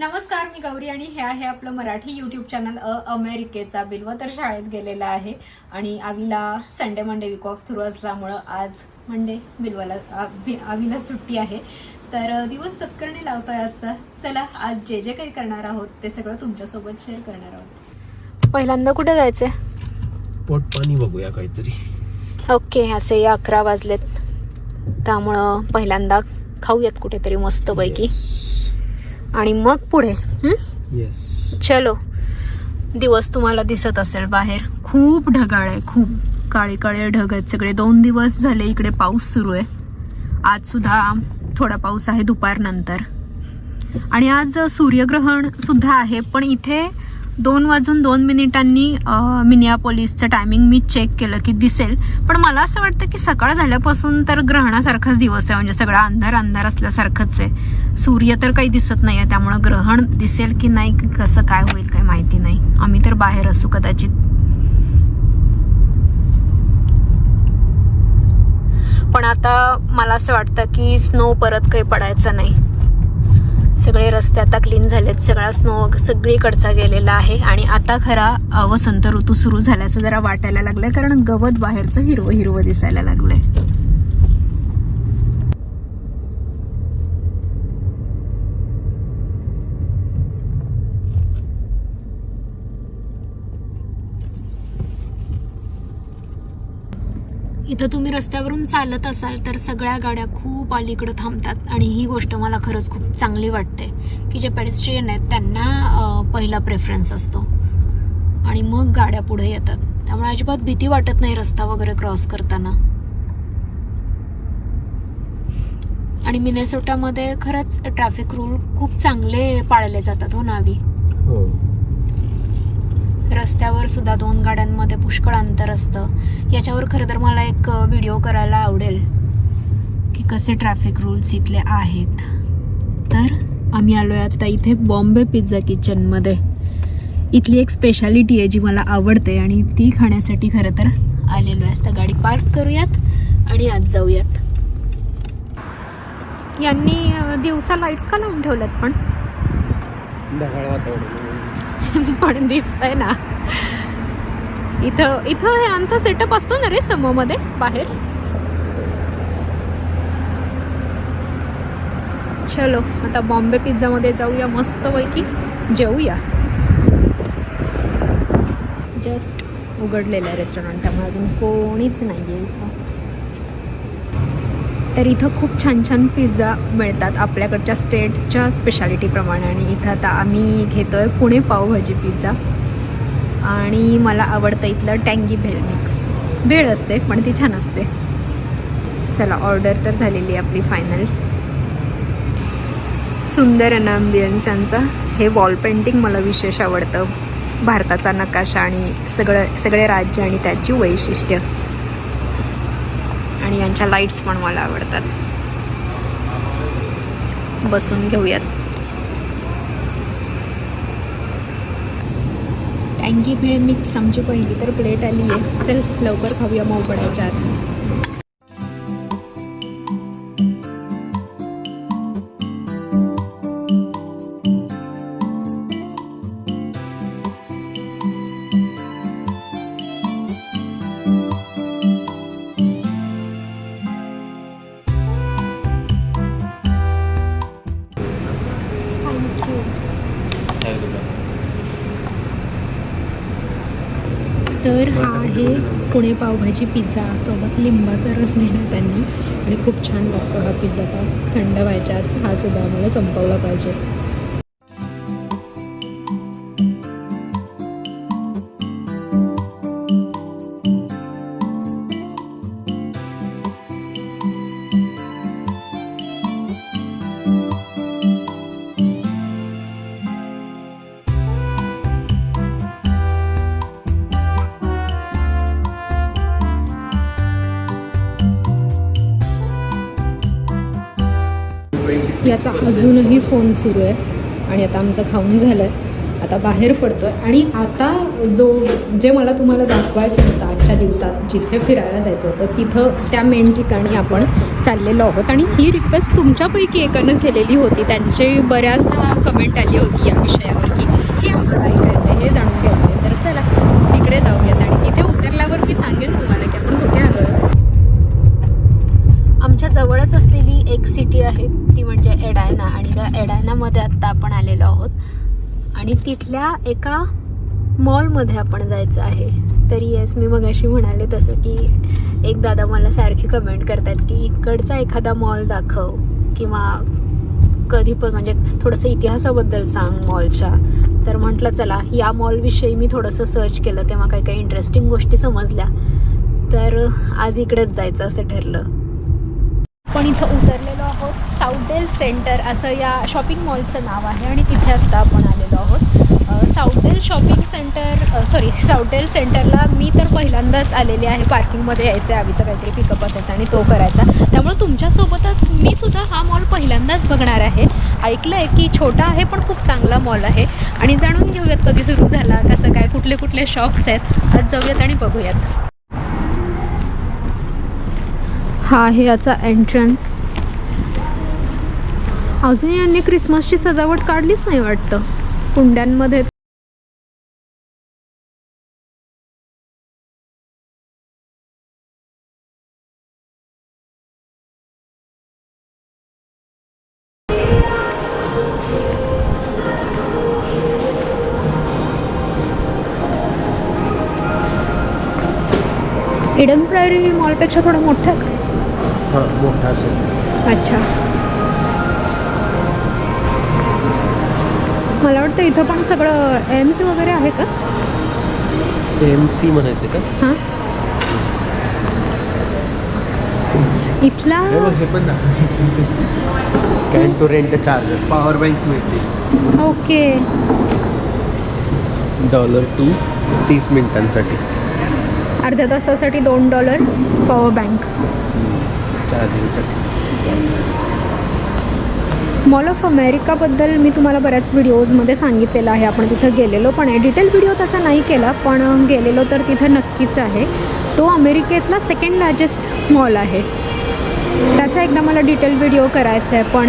नमस्कार मी गौरी आणि हे आहे आपलं मराठी यूट्यूब चॅनल अ अमेरिकेचा बिलव. तर शाळेत गेलेला आहे आणि आवीला संडे मंडे वीक ऑफ सुरू असल्यामुळं आज मंडे बिलवाला आवीला सुट्टी आहे. तर दिवस सत्कारणी लावतोय आजचा. चला आज जे जे काही करणार आहोत ते सगळं तुमच्यासोबत शेअर करणार आहोत. पहिल्यांदा कुठे जायचंय? पोट पाणी बघूया काहीतरी. ओके असे अकरा वाजलेत. त्यामुळं पहिल्यांदा खाऊयात कुठेतरी मस्तपैकी. आणि मग पुढे चलो. दिवस तुम्हाला दिसत असेल बाहेर. खूप ढगाळ आहे खूप काळे काळे ढग आहेत सगळे. दोन दिवस झाले इकडे पाऊस सुरू आहे. आज सुद्धा थोडा पाऊस आहे दुपारनंतर. आणि आज सूर्यग्रहण सुद्धा आहे पण इथे दोन वाजून दोन मिनिटांनी मिनिया पोलीसचं टायमिंग मी चेक केलं की दिसेल. पण मला असं वाटतं की सकाळ झाल्यापासून तर ग्रहणासारखाच दिवस आहे म्हणजे सगळा अंधार अंधार असल्यासारखंच आहे. सूर्य तर काही दिसत नाही आहे त्यामुळं ग्रहण दिसेल की नाही की कसं काय होईल काही माहिती नाही. आम्ही तर बाहेर असू कदाचित. पण आता मला असं वाटतं की स्नो परत काही पडायचं नाही. सगळे रस्ते आता क्लीन झालेत सगळा स्नो सगळीकडचा गेलेला आहे आणि आता खरा वसंत ऋतू सुरू झाल्याचं जरा वाटायला लागलंय कारण गवत बाहेरचं हिरवं हिरवं दिसायला लागलंय. इथं तुम्ही रस्त्यावरून चालत असाल तर सगळ्या गाड्या खूप अलीकडं थांबतात. आणि ही गोष्ट मला खरंच खूप चांगली वाटते की जे पेडेस्ट्रियन आहेत त्यांना पहिला प्रेफरन्स असतो. आणि मग गाड्या पुढे येतात. त्यामुळे अजिबात भीती वाटत नाही रस्ता वगैरे क्रॉस करताना. आणि मिनेसोटामध्ये खरंच ट्रॅफिक रूल खूप चांगले पाळले जातात हो नावी? हो. रस्त्यावर सुद्धा दोन गाड्यांमध्ये पुष्कळ अंतर असतं. याच्यावर खरं तर मला एक व्हिडिओ करायला आवडेल की कसे ट्रॅफिक रूल्स इथले आहेत. तर आम्ही आलो आहे आता इथे बॉम्बे पिझ्झा किचनमध्ये इथली एक स्पेशालिटी आहे जी मला आवडते आणि ती खाण्यासाठी खरं तर आलेलो आहे. तर गाडी पार्क करूयात आणि आज जाऊयात. यांनी दिवसा लाईट्स का लावून ठेवल्यात पण? ढगाळ वातावरण पण दिसतंय ना. इथं इथं हे आमचा सेटअप असतो ना रे समोमध्ये बाहेर. चलो आता बॉम्बे पिझ्झा मध्ये जाऊया मस्त पैकी जेऊया. जस्ट उघडलेलं आहे रेस्टॉरंट त्यामुळे अजून कोणीच नाही आहे इथं. तर इथं खूप छान छान पिझ्झा मिळतात आपल्याकडच्या स्टेटच्या स्पेशालिटीप्रमाणे आणि इथं आता आम्ही घेतोय पुणे पावभाजी पिझ्झा आणि मला आवडतं इथलं टँगी भेळ मिक्स भेळ असते पण ती छान असते. चला ऑर्डर तर झालेली आहे आपली फायनल सुंदर अनाम्बियन्स यांचा. हे वॉल पेंटिंग मला विशेष आवडतं. भारताचा नकाशा आणि सगळं सगळे राज्य आणि त्याची वैशिष्ट्य. आणि यांच्या लाईट्स पण मला आवडतात. बसून घेऊयात. टँकी भेळ मिक्स आमची पहिली तर प्लेट आली आहे चल लवकर खाऊया मऊ पडायच्या आत. तर हा आहे पुणे पावभाजी पिझ्झा. सोबत लिंबाचा रस दिला त्यांनी. आणि खूप छान लागतो हा पिझ्झा. तर थंड व्हायच्या आत हा सुद्धा आम्हाला संपवला पाहिजे. याचा अजूनही फोन सुरू आहे आणि आता आमचं खाऊन झालं आहे आता बाहेर पडतो आहे आणि आता जो जे मला तुम्हाला दाखवायचं होतं आजच्या दिवसात जिथे फिरायला जायचं होतं तिथं त्या मेन ठिकाणी आपण चाललेलो आहोत. आणि ही रिक्वेस्ट तुमच्यापैकी एकानं केलेली होती. त्यांची बऱ्याचदा कमेंट आली होती या विषयावर की हे आम्हाला ऐकायचं आहे हे जाणून घ्यायचं आहे तर चला तिकडे जाऊयात. आणि तिथे उतरल्यावर मी सांगेन तुम्हाला की आपण कुठे आलो आमच्या जवळच असलेली एक सिटी आहे ती म्हणजे एडायना आणि त्या एडायनामध्ये आत्ता आपण आलेलो आहोत. आणि तिथल्या एका मॉलमध्ये आपण जायचं आहे. तरी येस मी मगाशी म्हणाले तसं की एक दादा मला सारखी कमेंट करतात की इकडचा एखादा मॉल दाखव किंवा कधी पण म्हणजे थोडंसं इतिहासाबद्दल सांग मॉलच्या तर म्हटलं चला या मॉलविषयी मी थोडंसं सर्च केलं तेव्हा काही काही इंटरेस्टिंग गोष्टी समजल्या. तर आज इकडेच जायचं असं ठरलं. पण इथं उतरलेलो आहोत. साऊथडेल सेंटर असं या शॉपिंग मॉलचं नाव आहे आणि तिथे आत्ता आपण आलेलो आहोत. Southdale shopping centre sorry Southdale सेंटरला मी तर पहिल्यांदाच आलेली आहे. पार्किंगमध्ये यायचं आहे आवीचं काहीतरी पिकअप असायचा आणि तो करायचा. त्यामुळे तुमच्यासोबतच मी सुद्धा हा मॉल पहिल्यांदाच बघणार आहे. ऐकलं आहे की छोटा आहे पण खूप चांगला मॉल आहे. आणि जाणून घेऊयात कधी सुरू झाला कसं काय कुठले कुठले शॉप्स आहेत. आज जाऊयात आणि बघूयात. हा आहे याचा एंट्रन्स अजून यांनी क्रिसमसची सजावट काढलीच नाही वाटतं. कुंड्यांमध्ये इडन प्रायरी मॉलपेक्षा थोडं मोठं आहे का? हा मोठा असेल. अच्छा. मला वाटतं इथं पण सगळं एम सी वगैरे आहे का? एम सी म्हणायचे का? हां. इथला हे बघ, हे पण can to rent charger power bank मिळते ओके. डॉलर टू तीस मिनिटांसाठी. अर्ध्या तासासाठी दोन डॉलर पॉवर बँक चार्जिंगसाठी मॉल ऑफ अमेरिकाबद्दल मी तुम्हाला बऱ्याच व्हिडिओजमध्ये सांगितलेलं आहे. आपण तिथं गेलेलो पण आहे डिटेल व्हिडिओ त्याचा नाही केला पण गेलेलो तर तिथं नक्कीच आहे. तो अमेरिकेतला सेकंड लार्जेस्ट मॉल आहे. त्याचा एकदा मला डिटेल व्हिडिओ करायचा आहे पण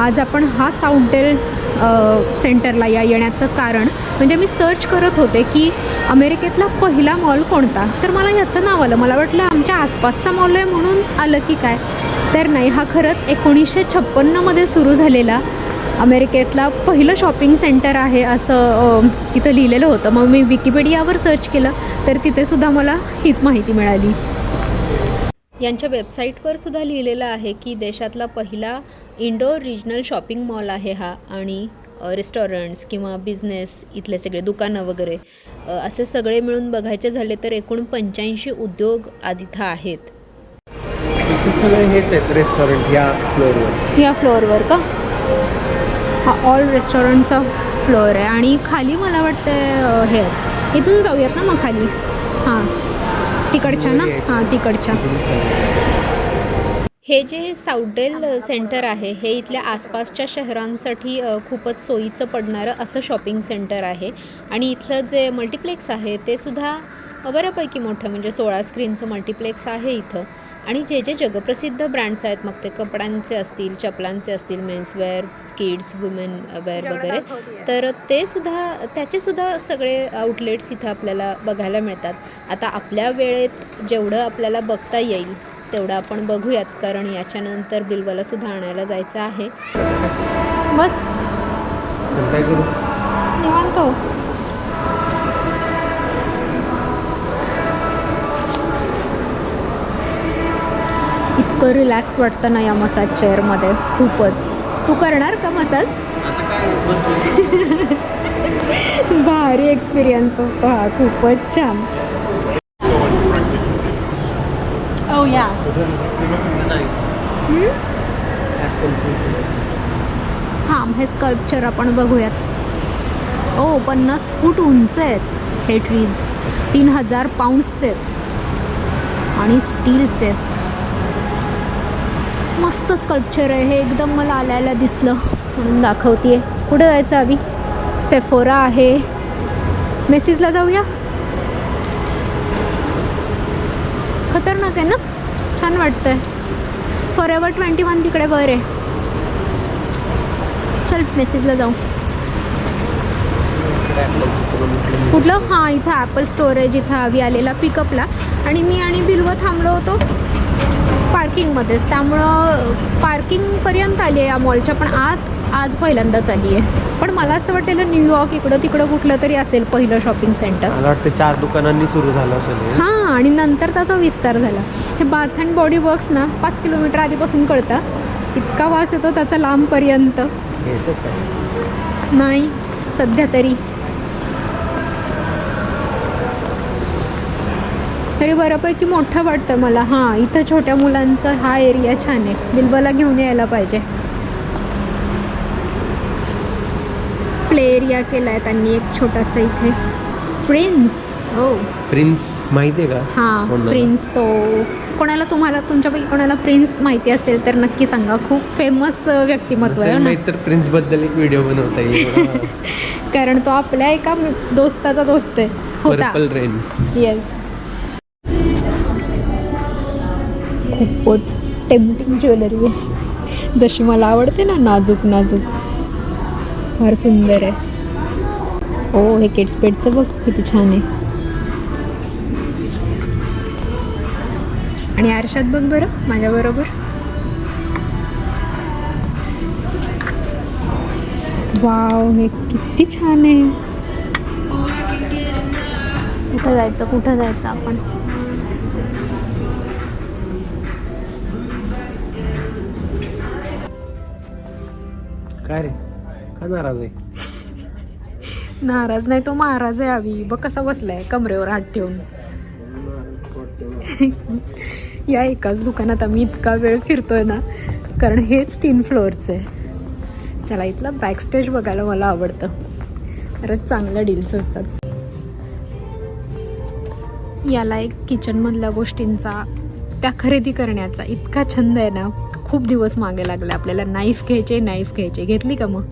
आज आपण हा साऊथडेल सेंटरला या येण्याचं कारण. म्हणजे मी सर्च करत होते की अमेरिकेतला पहिला मॉल कोणता? तर मला ह्याचं नाव आलं. मला वाटलं आमच्या आसपासचा मॉल आहे म्हणून आलं की काय? तर नाही हा खरंच एकोणीसशे छप्पन्नमध्ये सुरू झालेला अमेरिकेतला पहिलं शॉपिंग सेंटर आहे असं तिथं लिहिलेलं होतं. मग मी विकिपीडियावर सर्च केलं तर तिथेसुद्धा मला हीच माहिती मिळाली. यांच्या वेबसाईटवर सुद्धा लिहिलेलं आहे की देशातला पहिला इंडोर रिजनल शॉपिंग मॉल आहे हा. आणि रेस्टॉरंट्स किंवा बिझनेस इथले सगळे दुकानं वगैरे असे सगळे मिळून बघायचे झाले तर एकूण पंच्याऐंशी उद्योग आज इथं आहेत. सगळे हेच आहेत रेस्टॉरंट या फ्लोअरवर या फ्लोअरवर का? हा ऑल रेस्टॉरंटचा फ्लोअर आहे. आणि खाली मला वाटतं हे. इथून जाऊयात ना मग खाली? हां. तिकडच्या ना? हां तिकडच्या. हे जे साऊडेल सेंटर आहे हे इथल्या आसपासच्या शहरांसाठी खूपच सोयीचं पडणारं असं शॉपिंग सेंटर आहे. आणि इथलं जे मल्टिप्लेक्स आहे ते सुद्धा बऱ्यापैकी मोठं म्हणजे सोळा स्क्रीनचं मल्टिप्लेक्स आहे इथं. आणि जे जे जगप्रसिद्ध ब्रँड्स आहेत मग ते कपड्यांचे असतील चपलांचे असतील मेन्सवेअर किड्स वुमेन वेअर वगैरे तर ते सुद्धा त्याचे सुद्धा सगळे आउटलेट्स इथं आपल्याला बघायला मिळतात. आता आपल्या वेळेत जेवढं आपल्याला बघता येईल तेवढं आपण बघूयात. कारण याच्यानंतर बिलवाला सुद्धा आणायला जायचं आहे. बस. निवांत इतकं रिलॅक्स वाटतं ना या मसाज चेअरमध्ये खूपच. तू करणार का मसाज भारी एक्सपिरियन्स असतो हा. खूपच छान. या हां. हे स्कल्पचर आपण बघूयात. ओ पन्नास फूट उंच आहेत हे ट्रीज तीन हजार पाऊंड्सचे आहेत. आणि स्टीलचे आहेत. मस्त स्कल्पचर आहे. हे एकदम मला आल्याला दिसलं म्हणून दाखवते कुठे जायचं आम्ही सेफोरा आहे. मेसेजला जाऊया? खतरनाक आहे ना? छान वाटतं आहे फॉर एव्हर ट्वेंटी वन तिकडे वर आहे. चल मेसेजला जाऊ. कुठलं? हां इथं ॲपल स्टोरेज इथं आवी आलेला पिकअपला आणि मी आणि बिल्व थांबलो होतो. पार्किंगमध्येच. त्यामुळं पार्किंगपर्यंत आली आहे या मॉलच्या पण आत आज पहिल्यांदाच आली आहे. पण मला असं वाटलेलं न्यूयॉर्क इकडं तिकडं कुठलं तरी असेल पहिलं शॉपिंग सेंटर. मला वाटतं चार दुकानांनी सुरू झालं असेल हे. आणि नंतर त्याचा विस्तार झाला. हे बाथ अँड बॉडी वर्क्स ना पाच किलोमीटर आधीपासून कळतं. इतका वास येतो त्याचा लांबपर्यंत. नाही सध्या तरी. तरी बऱ्यापैकी मोठं वाटतं मला. हां इथं छोट्या मुलांचा हा एरिया छान आहे. बिल्बला घेऊन यायला पाहिजे. प्ले एरिया केला आहे त्यांनी एक छोटासा इथे. प्रिन्स हो. प्रिन्स माहिती आहे का? हां? प्रिन्स तो. कोणाला तुम्हाला तुमच्यापैकी कोणाला प्रिन्स माहिती असेल तर नक्की सांगा. खूप फेमस व्यक्तिमत्व आहे तर प्रिन्सबद्दल एक व्हिडिओ बनवता येईल. कारण तो आपल्या एका दोस्ताचा दोस्त आहे. होता. रेन येस खूपच टेम्पटिंग ज्वेलरी आहे. जशी मला आवडते ना नाजूक नाजूक. फार सुंदर आहे. हो हे किड्स पेडचं बघ किती छान आहे. आणि आरशात बघ बरं माझ्याबरोबर वाव हे किती छान आहे. कुठं जायचं कुठं जायचं आपण? काय रे? का नाराज आहे? नाराज नाही तो महाराज आहे आवी बघ कसा बसलाय कमरेवर हात ठेवून. या एकाच दुकानात आम्ही इतका वेळ फिरतोय ना कारण हेच तीन फ्लोअरचं आहे. चला इथलं बॅकस्टेज बघायला मला आवडतं. खरंच चांगल्या डील्स असतात. याला एक किचनमधल्या गोष्टींचा त्या खरेदी करण्याचा इतका छंद आहे ना खूप दिवस मागे लागले आपल्याला. नाईफ घ्यायचे नाईफ घ्यायचे. घेतली का मग?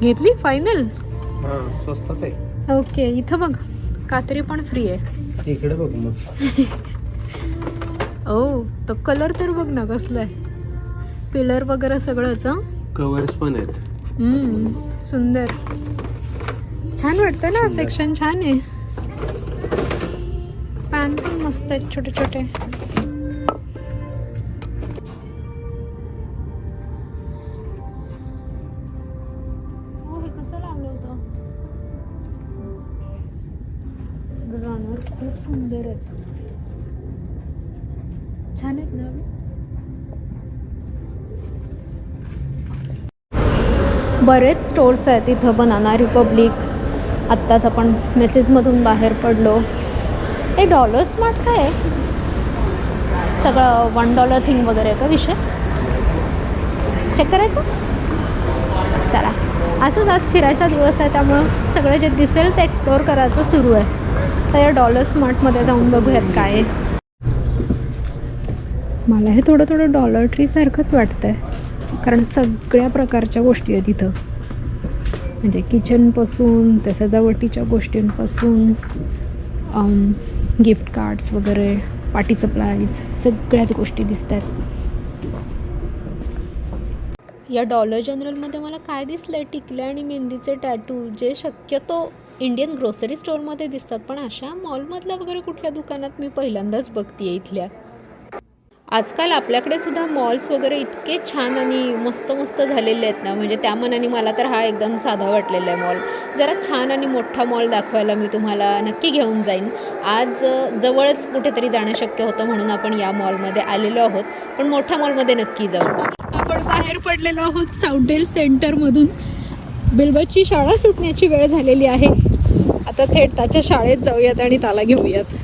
घेतली? फायनल हा स्वस्तात आहे ओके इथं बघ. कात्री पण फ्री आहे. इकडे बघ मग. ओ तो कलर तर बघ ना कसला आहे. पिलर वगैरे सगळंच? कवर्स पण आहेत. हम्म, सुंदर. छान वाटतं ना. सेक्शन छान आहे. पॅन पण मस्त आहेत छोटे छोटे खूप सुंदर आहेत. छान आहेत ना बरेच स्टोर्स आहेत इथं बनाना रिपब्लिक आत्ताच आपण मेसेजमधून बाहेर पडलो. हे डॉलर स्मार्ट काय आहे? सगळं वन डॉलर थिंग वगैरे का विषय? चेक करायचं? चला. असंच आज फिरायचा दिवस आहे त्यामुळं सगळं जे दिसेल ते एक्सप्लोअर करायचं सुरू आहे. तर या डॉलर स्मार्टमध्ये जाऊन बघूयात काय. मला हे थोडं थोडं डॉलर ट्रीसारखंच वाटतं आहे कारण सगळ्या प्रकारच्या गोष्टी आहेत इथं. म्हणजे किचनपासून त्या सजावटीच्या गोष्टींपासून गिफ्ट कार्ड्स वगैरे पार्टी सप्लाईज सगळ्याच गोष्टी दिसत आहेत या डॉलर जनरलमध्ये मला काय दिसलं आहे टिकले आणि मेहंदीचे टॅटू जे शक्यतो इंडियन ग्रोसरी स्टोअरमध्ये दिसतात पण अशा मॉलमधल्या वगैरे कुठल्या दुकानात मी पहिल्यांदाच बघते इथल्या. आजकाल आपल्याकडे सुद्धा मॉल्स वगैरे इतके छान आणि मस्त मस्त झालेले आहेत ना म्हणजे त्या मनाने मला तर हा एकदम साधा वाटलेला आहे मॉल जरा छान आणि मोठा मॉल दाखवायला मी तुम्हाला नक्की घेऊन जाईन. आज जवळच कुठेतरी जाणं शक्य होतं म्हणून आपण या मॉलमध्ये आलेलो आहोत पण मोठ्या मॉलमध्ये नक्की जाऊ. आपण बाहेर पडलेलो आहोत साऊथडेल सेंटरमधून बिल्बची शाळा सुटण्याची वेळ झालेली आहे. आता थेट त्याच्या शाळेत जाऊयात आणि त्याला घेऊयात.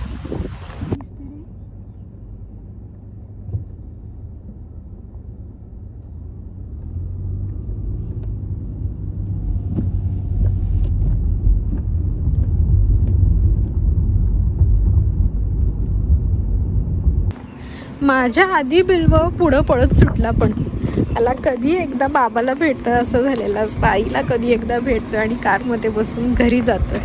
माझ्या आधी बिल्व पुढं पळत सुटला पण त्याला कधी एकदा बाबाला भेटतं असं झालेलं असतं. आईला कधी एकदा भेटतोय आणि कारमध्ये बसून घरी जातोय.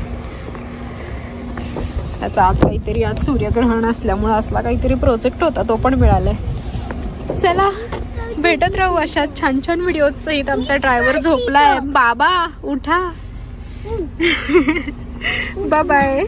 त्याचा आज काहीतरी आज सूर्यग्रहण असल्यामुळं असला काहीतरी प्रोजेक्ट होता तो पण मिळालाय. चला भेटत राहू अशा छान छान व्हिडिओ सहित आमचा ड्रायव्हर झोपलाय. बाबा उठा. Bye bye